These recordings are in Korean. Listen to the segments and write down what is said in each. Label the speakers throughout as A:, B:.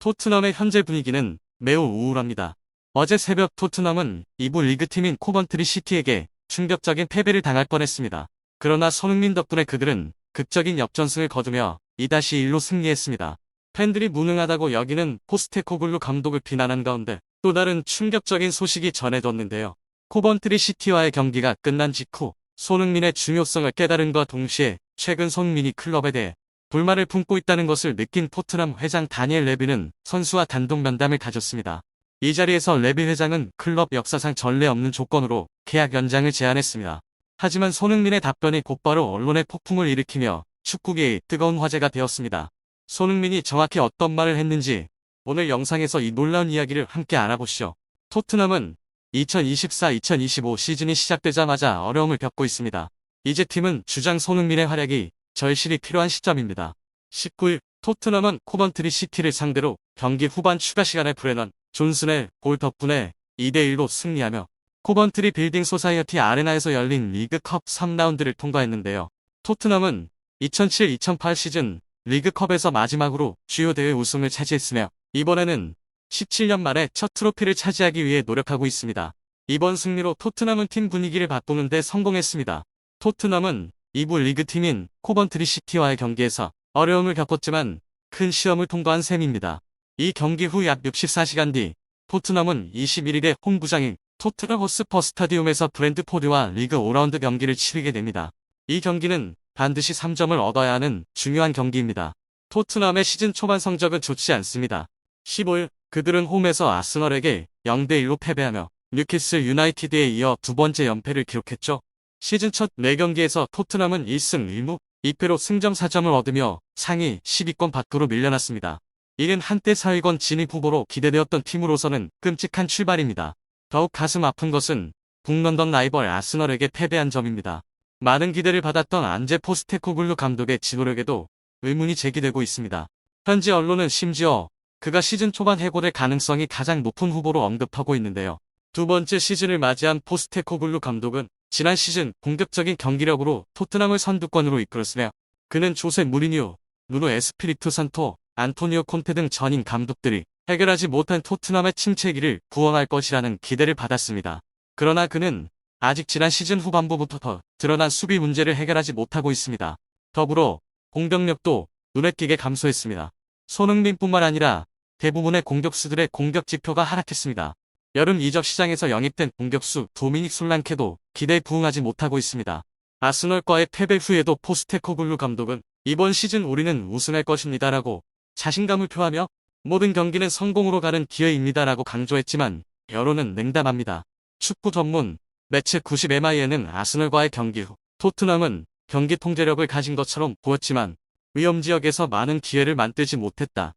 A: 토트넘의 현재 분위기는 매우 우울합니다. 어제 새벽 토트넘은 2부 리그팀인 코번트리 시티에게 충격적인 패배를 당할 뻔했습니다. 그러나 손흥민 덕분에 그들은 극적인 역전승을 거두며 2-1로 승리했습니다. 팬들이 무능하다고 여기는 포스테코글루 감독을 비난한 가운데 또 다른 충격적인 소식이 전해졌는데요. 코번트리 시티와의 경기가 끝난 직후 손흥민의 중요성을 깨달은과 동시에 최근 손흥민이 클럽에 대해 불만을 품고 있다는 것을 느낀 토트넘 회장 다니엘 레비는 선수와 단독 면담을 가졌습니다. 이 자리에서 레비 회장은 클럽 역사상 전례 없는 조건으로 계약 연장을 제안했습니다. 하지만 손흥민의 답변이 곧바로 언론의 폭풍을 일으키며 축구계의 뜨거운 화제가 되었습니다. 손흥민이 정확히 어떤 말을 했는지 오늘 영상에서 이 놀라운 이야기를 함께 알아보시죠. 토트넘은 2024-2025 시즌이 시작되자마자 어려움을 겪고 있습니다. 이제 팀은 주장 손흥민의 활약이 절실히 필요한 시점입니다. 19일 토트넘은 코번트리 시티를 상대로 경기 후반 추가 시간에 브레넌 존슨의 골 덕분에 2대1로 승리하며 코번트리 빌딩 소사이어티 아레나에서 열린 리그컵 3라운드를 통과했는데요. 토트넘은 2007-2008 시즌 리그컵에서 마지막으로 주요 대회 우승을 차지했으며 이번에는 17년 만에 첫 트로피를 차지하기 위해 노력하고 있습니다. 이번 승리로 토트넘은 팀 분위기를 바꾸는데 성공했습니다. 토트넘은 2부 리그팀인 코번트리 시티와의 경기에서 어려움을 겪었지만 큰 시험을 통과한 셈입니다. 이 경기 후 약 64시간 뒤 토트넘은 21일에 홈구장인 토트넘 호스퍼 스타디움에서 브랜드포드와 리그 5라운드 경기를 치르게 됩니다. 이 경기는 반드시 3점을 얻어야 하는 중요한 경기입니다. 토트넘의 시즌 초반 성적은 좋지 않습니다. 15일 그들은 홈에서 아스널에게 0대1로 패배하며 뉴캐슬 유나이티드에 이어 두 번째 연패를 기록했죠. 시즌 첫 4경기에서 토트넘은 1승 1무 2패로 승점 4점을 얻으며 상위 10위권 밖으로 밀려났습니다. 이는 한때 4위권 진입 후보로 기대되었던 팀으로서는 끔찍한 출발입니다. 더욱 가슴 아픈 것은 북런던 라이벌 아스널에게 패배한 점입니다. 많은 기대를 받았던 안제 포스테코글루 감독의 지도력에도 의문이 제기되고 있습니다. 현지 언론은 심지어 그가 시즌 초반 해고될 가능성이 가장 높은 후보로 언급하고 있는데요. 두 번째 시즌을 맞이한 포스테코글루 감독은 지난 시즌 공격적인 경기력으로 토트넘을 선두권으로 이끌었으며 그는 조세 무리뉴, 누노 에스피리투 산토, 안토니오 콘테 등 전임 감독들이 해결하지 못한 토트넘의 침체기를 부엉할 것이라는 기대를 받았습니다. 그러나 그는 아직 지난 시즌 후반부부터 더 드러난 수비 문제를 해결하지 못하고 있습니다. 더불어 공격력도 눈에 띄게 감소했습니다. 손흥민뿐만 아니라 대부분의 공격수들의 공격 지표가 하락했습니다. 여름 이적 시장에서 영입된 공격수 도미닉 솔랑케도 기대에 부응하지 못하고 있습니다. 아스널과의 패배 후에도 포스테코글루 감독은 이번 시즌 우리는 우승할 것입니다 라고 자신감을 표하며 모든 경기는 성공으로 가는 기회입니다 라고 강조했지만 여론은 냉담합니다. 축구 전문 매체 90MIN은 아스널과의 경기 후 토트넘은 경기 통제력을 가진 것처럼 보였지만 위험 지역에서 많은 기회를 만들지 못했다.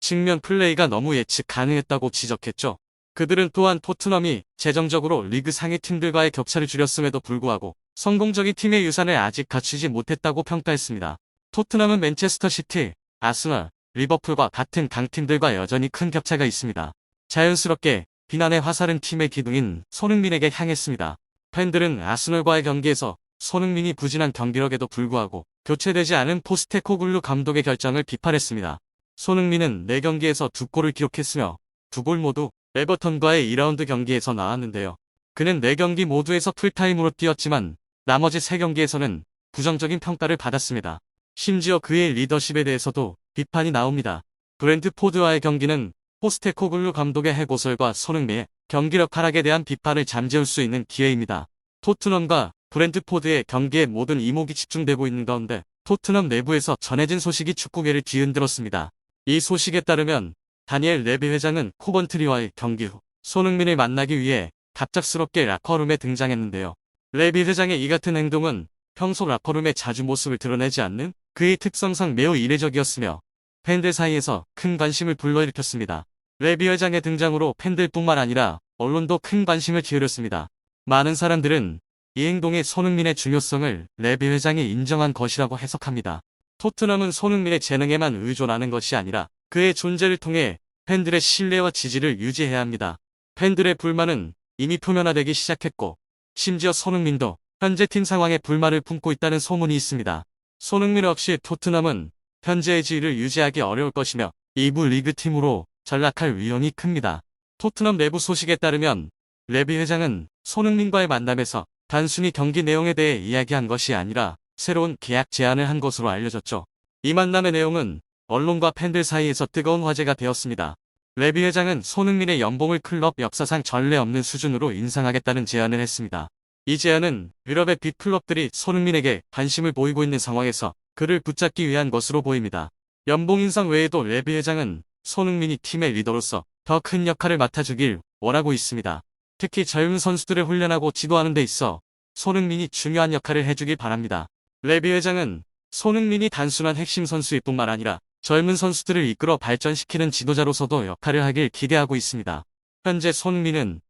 A: 측면 플레이가 너무 예측 가능했다고 지적했죠. 그들은 또한 토트넘이 재정적으로 리그 상위 팀들과의 격차를 줄였음에도 불구하고 성공적인 팀의 유산을 아직 갖추지 못했다고 평가했습니다. 토트넘은 맨체스터 시티, 아스널, 리버풀과 같은 강팀들과 여전히 큰 격차가 있습니다. 자연스럽게 비난의 화살은 팀의 기둥인 손흥민에게 향했습니다. 팬들은 아스널과의 경기에서 손흥민이 부진한 경기력에도 불구하고 교체되지 않은 포스테코글루 감독의 결정을 비판했습니다. 손흥민은 4경기에서 2골을 기록했으며 2골 모두 에버턴과의 2라운드 경기에서 나왔는데요. 그는 4경기 모두에서 풀타임으로 뛰었지만 나머지 3경기에서는 부정적인 평가를 받았습니다. 심지어 그의 리더십에 대해서도 비판이 나옵니다. 브랜드 포드와의 경기는 포스테코글루 감독의 해고설과 손흥민의 경기력 하락에 대한 비판을 잠재울 수 있는 기회입니다. 토트넘과 브랜드 포드의 경기에 모든 이목이 집중되고 있는 가운데 토트넘 내부에서 전해진 소식이 축구계를 뒤흔들었습니다. 이 소식에 따르면 다니엘 레비 회장은 코번트리와의 경기 후 손흥민을 만나기 위해 갑작스럽게 라커룸에 등장했는데요. 레비 회장의 이 같은 행동은 평소 라커룸에 자주 모습을 드러내지 않는 그의 특성상 매우 이례적이었으며 팬들 사이에서 큰 관심을 불러일으켰습니다. 레비 회장의 등장으로 팬들뿐만 아니라 언론도 큰 관심을 기울였습니다. 많은 사람들은 이 행동이 손흥민의 중요성을 레비 회장이 인정한 것이라고 해석합니다. 토트넘은 손흥민의 재능에만 의존하는 것이 아니라 그의 존재를 통해 팬들의 신뢰와 지지를 유지해야 합니다. 팬들의 불만은 이미 표면화되기 시작했고 심지어 손흥민도 현재 팀 상황에 불만을 품고 있다는 소문이 있습니다. 손흥민 없이 토트넘은 현재의 지위를 유지하기 어려울 것이며 2부 리그 팀으로 전락할 위험이 큽니다. 토트넘 내부 소식에 따르면 레비 회장은 손흥민과의 만남에서 단순히 경기 내용에 대해 이야기한 것이 아니라 새로운 계약 제안을 한 것으로 알려졌죠. 이 만남의 내용은 언론과 팬들 사이에서 뜨거운 화제가 되었습니다. 레비 회장은 손흥민의 연봉을 클럽 역사상 전례 없는 수준으로 인상하겠다는 제안을 했습니다. 이 제안은 유럽의 빅 클럽들이 손흥민에게 관심을 보이고 있는 상황에서 그를 붙잡기 위한 것으로 보입니다. 연봉 인상 외에도 레비 회장은 손흥민이 팀의 리더로서 더 큰 역할을 맡아주길 원하고 있습니다. 특히 젊은 선수들을 훈련하고 지도하는 데 있어 손흥민이 중요한 역할을 해주길 바랍니다. 레비 회장은 손흥민이 단순한 핵심 선수일 뿐만 아니라 젊은 선수들을 이끌어 발전시키는 지도자로서도 역할을 하길 기대하고 있습니다. 현재 손흥민은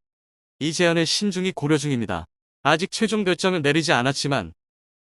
A: 이 제안을 신중히 고려 중입니다. 아직 최종 결정을 내리지 않았지만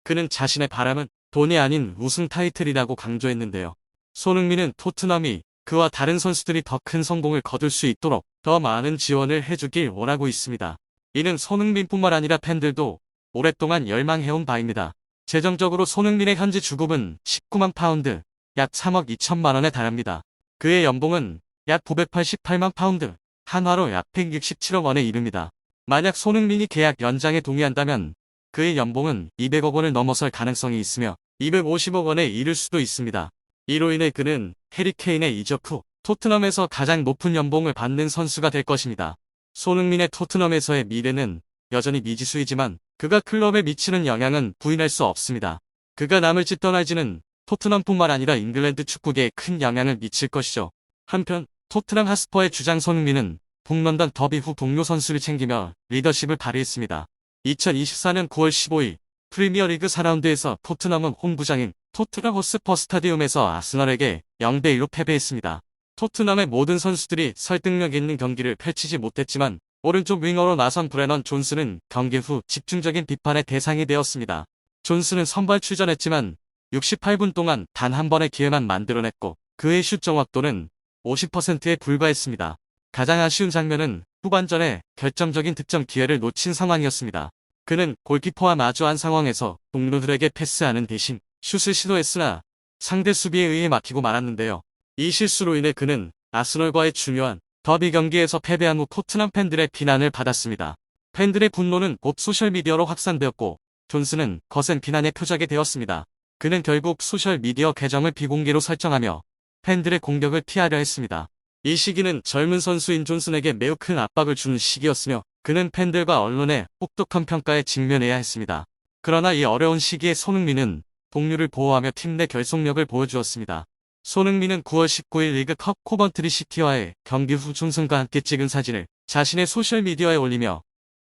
A: 그는 자신의 바람은 돈이 아닌 우승 타이틀이라고 강조했는데요. 손흥민은 토트넘이 그와 다른 선수들이 더 큰 성공을 거둘 수 있도록 더 많은 지원을 해주길 원하고 있습니다. 이는 손흥민뿐만 아니라 팬들도 오랫동안 열망해온 바입니다. 재정적으로 손흥민의 현재 주급은 19만 파운드, 약 3억 2천만 원에 달합니다. 그의 연봉은 약 988만 파운드, 한화로 약 167억 원에 이릅니다. 만약 손흥민이 계약 연장에 동의한다면 그의 연봉은 200억 원을 넘어설 가능성이 있으며 250억 원에 이를 수도 있습니다. 이로 인해 그는 해리 케인의 이적 후 토트넘에서 가장 높은 연봉을 받는 선수가 될 것입니다. 손흥민의 토트넘에서의 미래는 여전히 미지수이지만 그가 클럽에 미치는 영향은 부인할 수 없습니다. 그가 남을지 떠날지는 토트넘뿐만 아니라 잉글랜드 축구계에 큰 영향을 미칠 것이죠. 한편 토트넘 하스퍼의 주장 손흥민은 북런던 더비 후 동료 선수를 챙기며 리더십을 발휘했습니다. 2024년 9월 15일 프리미어리그 4라운드에서 토트넘은 홈구장인 토트넘 호스퍼 스타디움에서 아스널에게 0대1로 패배했습니다. 토트넘의 모든 선수들이 설득력 있는 경기를 펼치지 못했지만 오른쪽 윙어로 나선 브레넌 존스는 경기 후 집중적인 비판의 대상이 되었습니다. 존스는 선발 출전했지만 68분 동안 단 한 번의 기회만 만들어냈고 그의 슛 정확도는 50%에 불과했습니다. 가장 아쉬운 장면은 후반전에 결정적인 득점 기회를 놓친 상황이었습니다. 그는 골키퍼와 마주한 상황에서 동료들에게 패스하는 대신 슛을 시도했으나 상대 수비에 의해 막히고 말았는데요. 이 실수로 인해 그는 아스널과의 중요한 더비 경기에서 패배한 후 토트넘 팬들의 비난을 받았습니다. 팬들의 분노는 곧 소셜미디어로 확산되었고 존스는 거센 비난의 표적이 되었습니다. 그는 결국 소셜미디어 계정을 비공개로 설정하며 팬들의 공격을 피하려 했습니다. 이 시기는 젊은 선수인 존슨에게 매우 큰 압박을 주는 시기였으며 그는 팬들과 언론의 혹독한 평가에 직면해야 했습니다. 그러나 이 어려운 시기에 손흥민은 동료를 보호하며 팀 내 결속력을 보여주었습니다. 손흥민은 9월 19일 리그컵 코번트리 시티와의 경기 후 존슨과 함께 찍은 사진을 자신의 소셜미디어에 올리며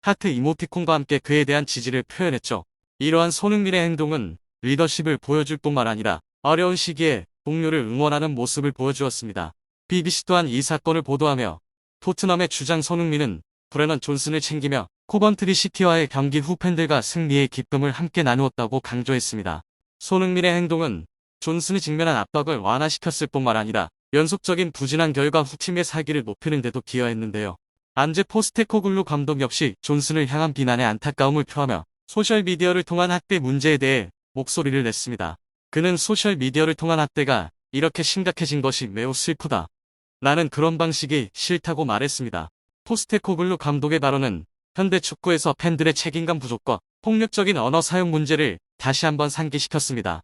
A: 하트 이모티콘과 함께 그에 대한 지지를 표현했죠. 이러한 손흥민의 행동은 리더십을 보여줄 뿐만 아니라 어려운 시기에 동료를 응원하는 모습을 보여주었습니다. BBC 또한 이 사건을 보도하며 토트넘의 주장 손흥민은 브레넌 존슨을 챙기며 코번트리 시티와의 경기 후 팬들과 승리의 기쁨을 함께 나누었다고 강조했습니다. 손흥민의 행동은 존슨이 직면한 압박을 완화시켰을 뿐만 아니라 연속적인 부진한 결과 후 팀의 사기를 높이는 데도 기여했는데요. 안제 포스테코글루 감독 역시 존슨을 향한 비난에 안타까움을 표하며 소셜미디어를 통한 학대 문제에 대해 목소리를 냈습니다. 그는 소셜미디어를 통한 학대가 이렇게 심각해진 것이 매우 슬프다. 나는 그런 방식이 싫다고 말했습니다. 포스테코글루 감독의 발언은 현대 축구에서 팬들의 책임감 부족과 폭력적인 언어 사용 문제를 다시 한번 상기시켰습니다.